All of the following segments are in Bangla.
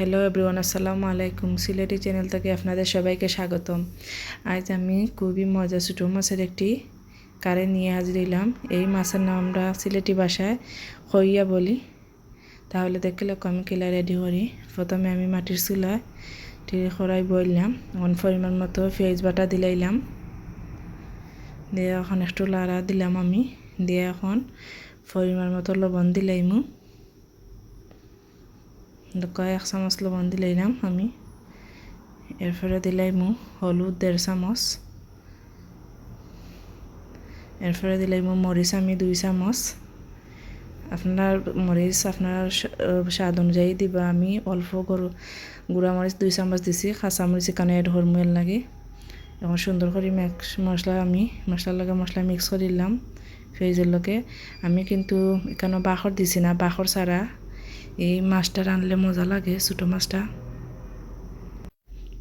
হ্যালো এভরিওয়ান আসসালামু আলাইকুম সিলেটি চ্যানেল থেকে আপনাদের সবাইকে স্বাগতম। আজ আমি খুবই মজা ছোটো মাছের একটি কারে নিয়ে হাজির হইলাম। এই মাছের নাম আমরা সিলেটি ভাষায় হইয়া বলি। তাহলে দেখলে আমি কিলা রেডি করি। প্রথমে আমি মাটির চুলায় খড়াই বললাম এখন পরিমাণ মতো পেঁয়াজ বাটা দিলাইলাম। দিয়ে এখন একটু লাড়া দিলাম আমি। দিয়ে এখন পরিমাণ মতো লবণ দিলাইমু। কয়েক চামচ লবণ দিলাইলাম আমি। এরপরে দিলাইমু হলুদ দেড় চামচ এরপরে দিলাইমু মরিচ, আমি দুই চামচ আপনার মরিচ, আপনার স্বাদ অনুযায়ী দিবা। আমি অল্প গরু, গুঁড়া মরিচ দুই চামচ দিছি, কাঁচা মরিচ এখানে এড হরমুয়েল লাগে। এখন সুন্দর করে মিক্স মশলা আমি, মশলার লগে মশলা মিক্স করে দিলাম। ফ্রিজের লগে। আমি কিন্তু এখানে বাখর দিছি না, বাখর ছাড়া। এই মাছটা রানলে মজা লাগে, ছোটো মাছটা।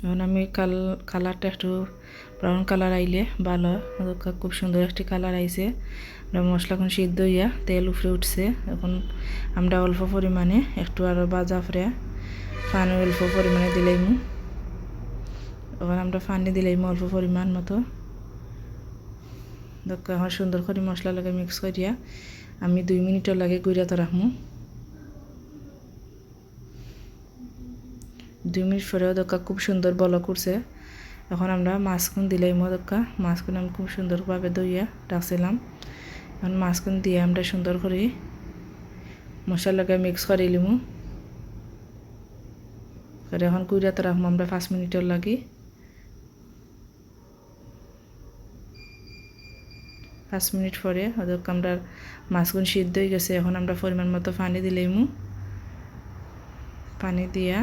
এখন আমি কাল, কালারটা একটু ব্রাউন কালার আইলে ভালো। খুব সুন্দর একটি কালার আইছে। মশলা এখন সিদ্ধ হইয়া তেল উফরে উঠছে। এখন আমরা অল্প পরিমাণে একটু আরও বাজা ফরে পানি অল্প পরিমাণে দিলাইমু এখন আমরা পানি দিলাইমু অল্প পরিমাণ মতো। এখন সুন্দর করে মশলা লাগে মিক্স করিয়া আমি দুই মিনিটের লাগে গুড়িয়াতে রাখমু। দুই মিনিট পরেও দোকা খুব সুন্দর বল করছে। এখন আমরা মাছখন দিলাই দোকা মাছখন আমি খুব সুন্দরভাবে দইয়া রাখছিলাম। এখন মাছখন দিয়ে আমরা সুন্দর করে মশলাকে মিক্স করে লিমু করে এখন কুড়িয়াতে রাখব আমরা পাঁচ মিনিটের লাগি। পাঁচ মিনিট পরে ওদের আমরা মাছগুন সিদ্ধ হয়ে গেছে। এখন আমরা পরিমাণ মতো পানি দিলেইমু পানি দিয়া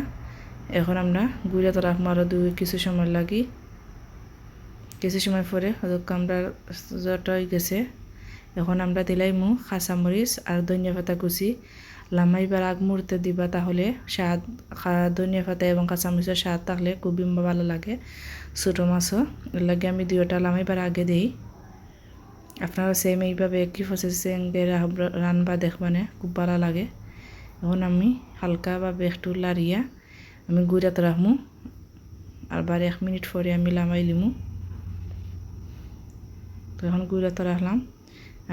এখন আমরা গুঁড়াতে রাখব আরও দুই কিছু সময় লাগি। কিছু সময় পরে ওদেরকে আমরা জট হয়ে গেছে। এখন আমরা দিলাই দিলাইমু কাঁচামরিচ আর ধনিয়া পাতা কুচি। লামাইবার আগ মুহূর্তে দিবা তাহলে স্বাদ ধনিয়া পাতা এবং কাঁচামরিচের স্বাদ থাকলে খুবই ভালো লাগে ছোটো মাছও। এর লাগে আমি দুইটা লামাইবার আগে দিই। আপনারা সেম এইভাবে একই প্রসেসিং রানবা দেখবানে খুব ভালো লাগে। এখন আমি হালকাভাবে একটু লাড়িয়া আমি গুঁড়াতে রাখমু আবার এক মিনিট পরে আমি লামাই লিমু। তো এখন গুঁড়াতে রাখলাম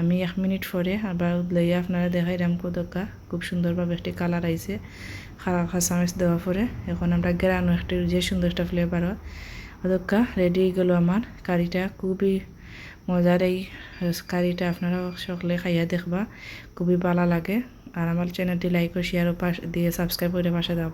আমি এক মিনিট পরে আবার লইয়া আপনারা দেখাই দেখাইলাম কোদকা খুব সুন্দরভাবে একটি কালার আইছে। খারা খাসামেচ দেওয়া পরে। এখন আমরা গ্রানো একটি যে সুন্দর একটা ফ্লেভার হয় ওদকা রেডি হয়ে গেল আমার। কারিটা খুবই মজার এই কারিটা আপনারা সকলে খাইয়া দেখবা। খুবই ভালো লাগে। আর আমার চ্যানেলটি লাইক ও শেয়ার ও দিয়ে সাবস্ক্রাইব করে পাশে দেওয়া